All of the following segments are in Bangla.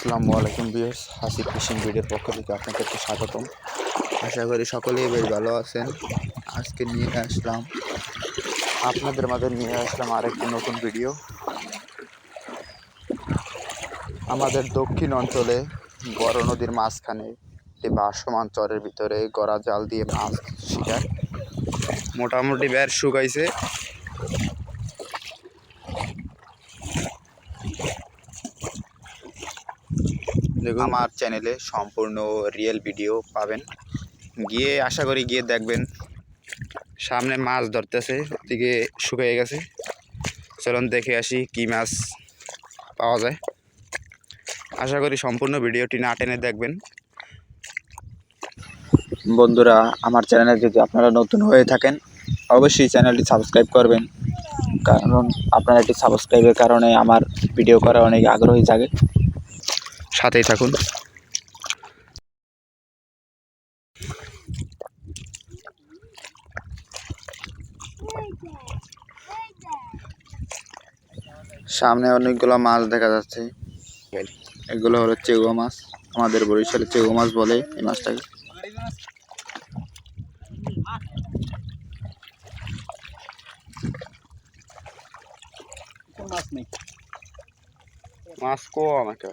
আসসালামু আলাইকুম বিয়ার্স হাসি ফিশিং ভিডিওর পক্ষ থেকে আপনাদেরকে স্বাগতম। আশা করি সকলেই বেশ ভালো আছেন। আজকে নিয়ে আসলাম, আপনাদের মাঝে নিয়ে আসলাম আরেকটি নতুন ভিডিও। আমাদের দক্ষিণ অঞ্চলে বড় নদীর মাঝখানে একটি ভাসমান চরের ভিতরে গড়া জাল দিয়ে মাছ শিকার। মোটামুটি বের শুকাইছে। আমার চ্যানেলে সম্পূর্ণ রিয়েল ভিডিও পাবেন। গিয়ে আশা করি গিয়ে দেখবেন। সামনে মাছ ধরতেছে, ওদিকে শুকিয়ে গেছে। চলুন দেখে আসি কি মাছ পাওয়া যায়। আশা করি সম্পূর্ণ ভিডিওটি না টেনে দেখবেন। বন্ধুরা, আমার চ্যানেলে যদি আপনারা নতুন হয়ে থাকেন, অবশ্যই চ্যানেলটি সাবস্ক্রাইব করবেন। কারণ আপনারা একটি সাবস্ক্রাইবের কারণে আমার ভিডিও করা অনেক আগ্রহী জাগে। সাথেই থাকুন। সামনে অনেকগুলো মাছ দেখা যাচ্ছে। এগুলো হলো চেগুয়া মাছ। আমাদের বরিশালে চেগুয়া মাছ বলে এই মাছটাকে। মাছ তো মাছ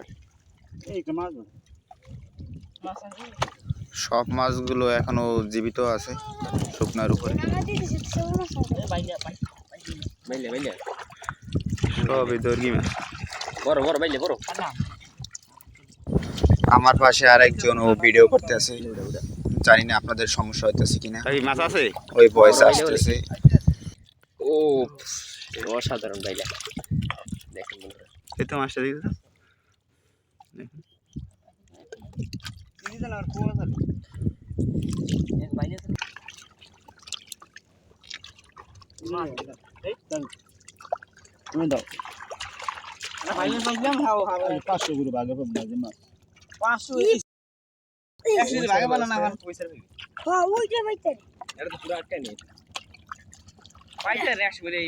সব মাছগুলো এখনও জীবিত আছে শুকনার উপরে। বাইলে বাইলে সবই দর্গি মাছ। বড় বড় বাইলে বড়। আমার পাশে আরেকজন ও ভিডিও করতে আছে জানি না আপনাদের সমস্যা হইতেছে কিনা। এই মাছ আছে? ওই ভয়েস আসতেছে। ও অসাধারণ বাইলে দেখেন বন্ধুরা। এই তো মাছটা দিতে তুমি দাও পাঁচশো করে ভাগে পাবো মাছ পাঁচশো একশো ভাগে পালো না পয়সা এটা তো পুরো আটকা নেই পাইছে একশো করে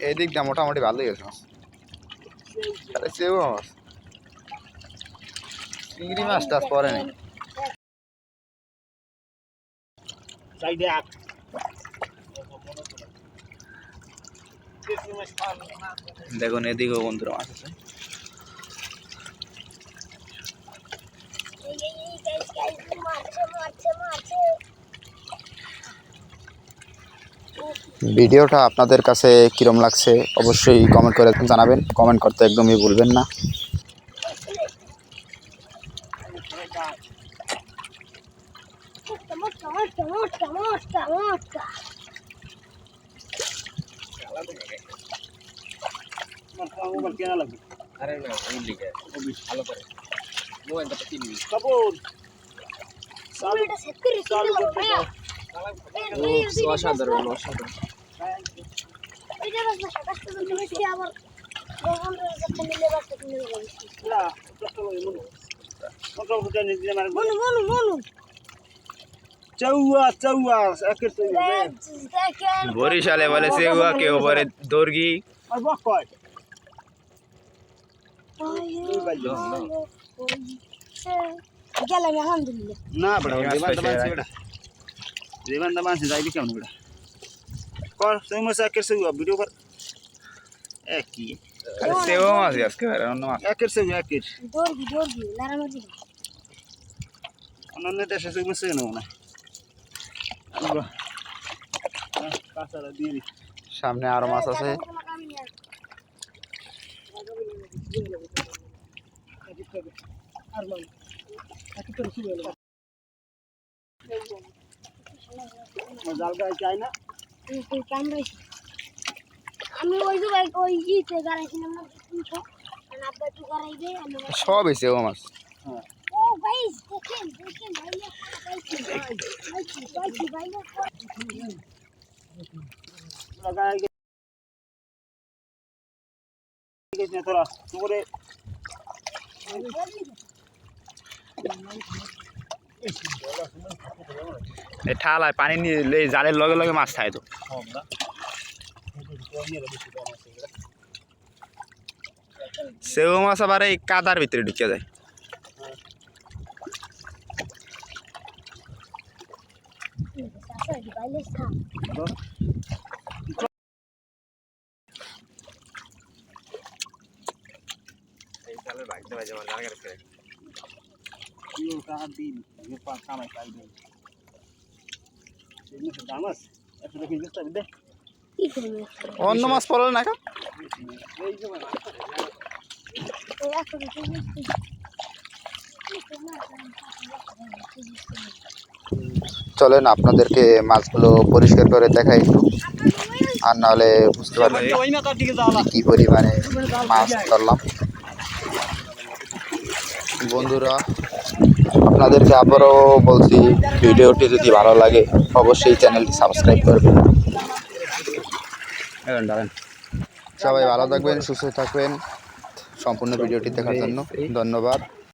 এই দিকটা মোটামুটি ভালোই আছে মাছ আরে সেও মাছ চিংড়ি মাছটা পরে নেই সাইডে আট দেখুন এদিকেও বন্ধুরা মাছ আছে ভিডিওটা আপনাদের কাছে কিরম লাগছে অবশ্যই কমেন্ট করে জানাবেন। কমেন্ট করতে একদমই ভুলবেন না। আরে ভালো করে মোবাইলটা অসাধারণ অসাধারণ। ভগবান কাছে মিলে বাস মিলে যাবে না, কষ্ট করে মনু। মোটর ফুটা নিয়ে দিলে মারে মনু মনু মনু চৌয়া চৌয়া একের চৌয়া দেখেন বরিশালে বলে সেগুয়া কেউ বলে দর্গি আর বক কয় গেলাম আলহামদুলিল্লাহ না বড় এই মাছ দেবান পাইছে দামান বড় দেবান দামান সে যাইবি কেমন বড় কর সেই মাছ একের চৌয়া ভিডিও কর একই খালি সেও মাছ আজকে আর অন্য মাছ একের চৌয়া একের অন্যান্য দেশে চৌয়া না মাছ জাল গায়ে চাই না। আমি ওই যে ওই ইতে গাড়াইছিলাম না তিনশো আব্বা একটু গাড়াইবে সেও মাছ। ও ভাই দেখেন দেখেন ভাই পাইছি পাইছি পাইছি ভাই লাগাই গেছে তোরা ঠালায় পানি নিয়ে জালের লগে লগে মাছ খায় তো। সেও মাছ আবার এই কাদার ভিতরে ঢুকে যায় দিন কামাই পাই দেন দাম আছে একশো দে অন্য মাছ পড়ল না চলেন আপনাদেরকে মাছগুলো পরিষ্কার করে দেখাই একটু। আর নাহলে বুঝতে পারবেন কি পরিমাণে মাছ ধরলাম। বন্ধুরা আপনাদেরকে আবারও বলছি ভিডিওটি যদি ভালো লাগে অবশ্যই চ্যানেলটি সাবস্ক্রাইব করবেন। সবাই ভালো থাকবেন সুস্থ থাকবেন। সম্পূর্ণ ভিডিওটি দেখার জন্য ধন্যবাদ।